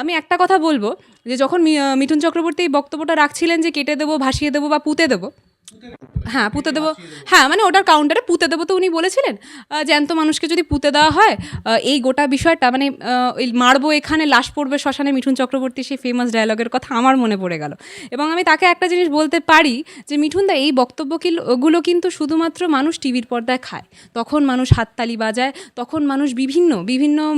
আমি একটা কথা বলব যে যখন মিঠুন চক্রবর্তী বক্তব্যটা রাখছিলেন যে কেটে দেবো, ভাসিয়ে দেবো বা পুঁতে দেবো হ্যাঁ পুঁতে দেবো। হ্যাঁ মানে ওটার কাউন্টারে পুঁতে দেবো তো উনি বলেছিলেন জ্যান্ত মানুষকে যদি পুঁতে দেওয়া হয় এই গোটা বিষয়টা মানে ওই মারবো এখানে, লাশ পড়বে শ্মশানে, মিঠুন চক্রবর্তী সেই ফেমাস ডায়লগের কথা আমার মনে পড়ে গেল। এবং আমি তাকে একটা জিনিস বলতে পারি, যে মিঠুনদা এই বক্তব্য কিল- গুলো কিন্তু শুধুমাত্র মানুষ টিভির পর্দায় খায়। তখন মানুষ হাততালি বাজায়, তখন মানুষ বিভিন্ন বিভিন্ন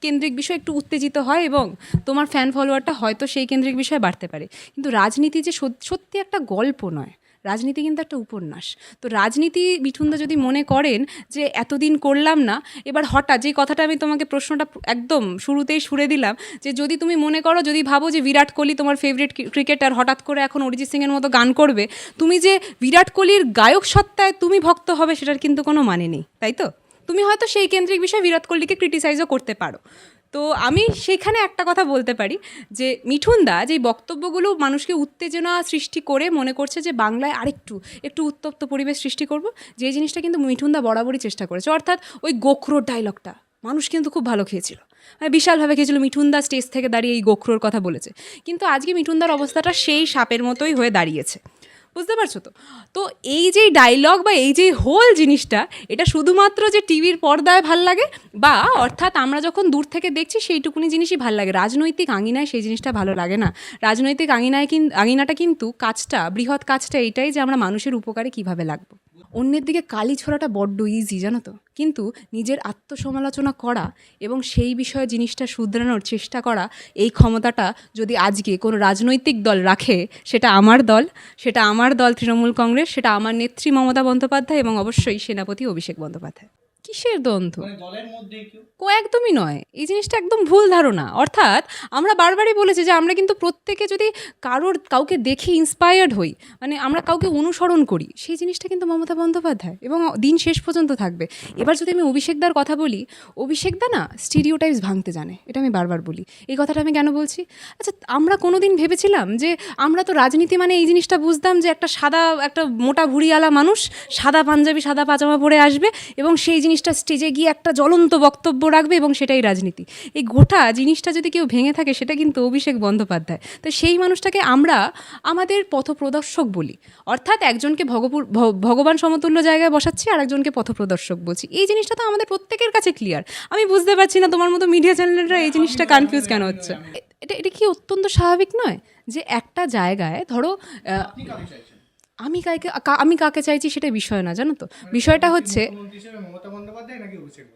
কেন্দ্রিক বিষয়ে একটু উত্তেজিত হয় এবং তোমার ফ্যান ফলোয়ারটা হয়তো সেই কেন্দ্রিক বিষয়ে বাড়তে পারে। কিন্তু রাজনীতি যে সত- সত্যি একটা গল্প নয় রাজনীতি কিন্তু একটা উপন্যাস। তো রাজনীতি মিঠুনদা যদি মনে করেন যে এতদিন করলাম না, এবার হঠাৎ যে কথাটা আমি তোমাকে প্রশ্নটা একদম শুরুতেই সুরে দিলাম যে যদি তুমি মনে করো, যদি ভাবো যে বিরাট কোহলি তোমার ফেভারিট ক্রিকেটার হঠাৎ করে এখন অরিজিৎ সিংয়ের মতো গান করবে, তুমি যে বিরাট কোহলির গায়ক সত্তায় তুমি ভক্ত হবে সেটার কিন্তু কোনো মানে নেই, তাই তো? তুমি হয়তো সেই কেন্দ্রিক বিষয়ে বিরাট কোহলিকে ক্রিটিসাইজও করতে পারো। তো আমি সেখানে একটা কথা বলতে পারি যে মিঠুন দা যে বক্তব্যগুলো মানুষকে উত্তেজনা সৃষ্টি করে মনে করছে যে বাংলায় আরেকটু, একটু উত্তপ্ত পরিবেশ সৃষ্টি করব, যে জিনিসটা কিন্তু মিঠুনদা বরাবরই চেষ্টা করেছে। অর্থাৎ ওই গোখরোর ডায়লগটা মানুষ কিন্তু খুব ভালো খেয়েছিল। মানে বিশালভাবে খেয়েছিল মিঠুনদা স্টেজ থেকে দাঁড়িয়ে এই গোখরোর কথা বলেছে। কিন্তু আজকে মিঠুনদার অবস্থাটা সেই সাপের মতোই হয়ে দাঁড়িয়েছে। বুঝতে পারছ তো? তো এই যে ডায়লগ বা এই যে হোল জিনিসটা, এটা শুধুমাত্র যে টিভির পর্দায় ভালো লাগে বা অর্থাৎ আমরা যখন দূর থেকে দেখছি সেইটুকুনি জিনিসই ভালো লাগে। রাজনৈতিক আঙিনায় সেই জিনিসটা ভালো লাগে না। রাজনৈতিক আঙিনায় কিন, আঙিনাটা কিন্তু কাজটা, বৃহৎ কাজটা এইটাই যে আমরা মানুষের উপকারে কীভাবে লাগবো। অন্যের দিকে কালি ছোড়াটা বড্ড ইজি জানো তো? কিন্তু নিজের আত্মসমালোচনা করা এবং সেই বিষয়ে জিনিসটা শুধরানোর চেষ্টা করা, এই ক্ষমতাটা যদি আজকে কোনো রাজনৈতিক দল রাখে, সেটা আমার দল, সেটা আমার দল তৃণমূল কংগ্রেস, সেটা আমার নেত্রী মমতা বন্দ্যোপাধ্যায় এবং অবশ্যই সেনাপতি অভিষেক বন্দ্যোপাধ্যায়। কিসের দ্বন্দ্ব? মানে কো একদমই নয়। এই জিনিসটা একদম ভুল ধারণা। অর্থাৎ আমরা বারবারই বলেছি যে আমরা কিন্তু প্রত্যেকে যদি কারোর কাউকে দেখে ইন্সপায়ার্ড হই মানে আমরা কাউকে অনুসরণ করি সেই জিনিসটা কিন্তু মমতা বন্দ্যোপাধ্যায় এবং দিন শেষ পর্যন্ত থাকবে। এবার যদি আমি অভিষেকদার কথা বলি অভিষেকদা না স্টিরিওটাইপস ভাঙতে জানে এটা আমি বারবার বলি। এই কথাটা আমি কেন বলছি? আচ্ছা আমরা কোনো দিন ভেবেছিলাম যে আমরা তো রাজনীতি মানে এই জিনিসটা বুঝতাম যে একটা সাদা একটা মোটা ভুড়িওয়ালা মানুষ সাদা পাঞ্জাবি সাদা পাজামা পরে আসবে এবং সেই জিনিসটা স্টেজে গিয়ে একটা জ্বলন্ত বক্তব্য রাখবে এবং সেটাই রাজনীতি। এই গোটা জিনিসটা যদি কেউ ভেঙে থাকে সেটা কিন্তু অভিষেক বন্দ্যোপাধ্যায়। তো সেই মানুষটাকে আমরা আমাদের পথপ্রদর্শক বলি। অর্থাৎ একজনকে ভগপুর ভগবান সমতুল্য জায়গায় বসাচ্ছি আর একজনকে পথপ্রদর্শক বলছি। এই জিনিসটা তো আমাদের প্রত্যেকের কাছে ক্লিয়ার আমি বুঝতে পারছি না তোমার মতো মিডিয়া চ্যানেলরা এই জিনিসটা কনফিউজ কেন হচ্ছে? এটা এটা কি অত্যন্ত স্বাভাবিক নয়? যে একটা জায়গায় ধরো আমি কাকে আমি কাকে চাইছি সেটা বিষয় না জানো তো? বিষয়টা হচ্ছে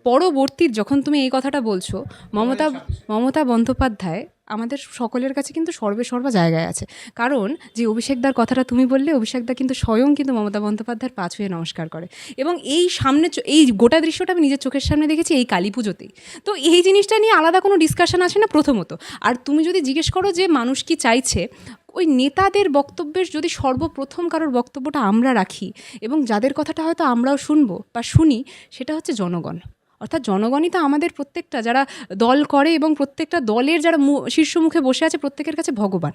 পরবর্তী যখন তুমি এই কথাটা বলছো মমতা মমতা বন্দ্যোপাধ্যায় আমাদের সকলের কাছে কিন্তু সর্বে সর্বা জায়গায় আছে। কারণ যে অভিষেকদার কথাটা তুমি বললে অভিষেকদা কিন্তু স্বয়ং কিন্তু মমতা বন্দ্যোপাধ্যায়ের পা ছুঁয়ে নমস্কার করে। এবং এই সামনে এই গোটা দৃশ্যটা আমি নিজের চোখের সামনে দেখেছি এই কালী পুজোতেই। তো এই জিনিসটা নিয়ে আলাদা কোনো ডিসকাশন আছে না প্রথমত? আর তুমি যদি জিজ্ঞেস করো যে মানুষ কি চাইছে ওই নেতাদের বক্তব্যের যদি সর্বপ্রথম কারোর বক্তব্যটা আমরা রাখি এবং যাদের কথাটা হয়তো আমরাও শুনব বা শুনি, সেটা হচ্ছে জনগণ। অর্থাৎ জনগণই তো আমাদের প্রত্যেকটা, যারা দল করে এবং প্রত্যেকটা দলের যারা মু- শীর্ষ মুখে বসে আছে, প্রত্যেকের কাছে ভগবান।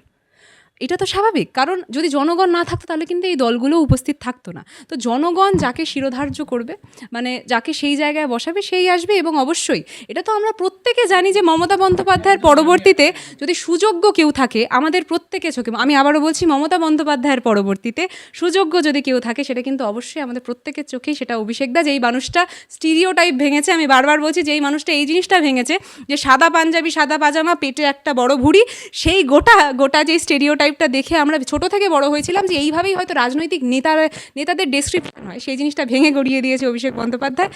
এটা তো স্বাভাবিক। কারণ যদি জনগণ না থাকতো, তাহলে কিন্তু এই দলগুলো উপস্থিত থাকতো না। তো জনগণ যাকে শিরোধার্য করবে মানে যাকে সেই জায়গায় বসাবে, সেই আসবে এবং অবশ্যই এটা তো আমরা প্রত্যেকে জানি যে মমতা বন্দ্যোপাধ্যায়ের পরবর্তীতে যদি সুযোগ্য কেউ থাকে, আমাদের প্রত্যেকে চোখে, আমি আবারও বলছি মমতা বন্দ্যোপাধ্যায়ের পরবর্তীতে সুযোগ্য যদি কেউ থাকে, সেটা কিন্তু অবশ্যই আমাদের প্রত্যেকের চোখেই সেটা অভিষেক অভিষেকদা যেই মানুষটা স্টিরিও টাইপ ভেঙেছে, আমি বারবার বলছি যেই মানুষটা এই জিনিসটা ভেঙেছে, যে সাদা পাঞ্জাবি, সাদা পাজামা, পেটে একটা বড় ভুড়ি, সেই গোটা গোটা যে স্টেরিও টাইপটা দেখে আমরা ছোট থেকে বড় হয়েছিলাম যে এইভাবেই হয়তো রাজনৈতিক নেতারা, নেতাদের ডেসক্রিপশন হয়। সেই জিনিসটা ভেঙে গড়িয়ে দিয়েছে অভিষেক বন্দ্যোপাধ্যায়।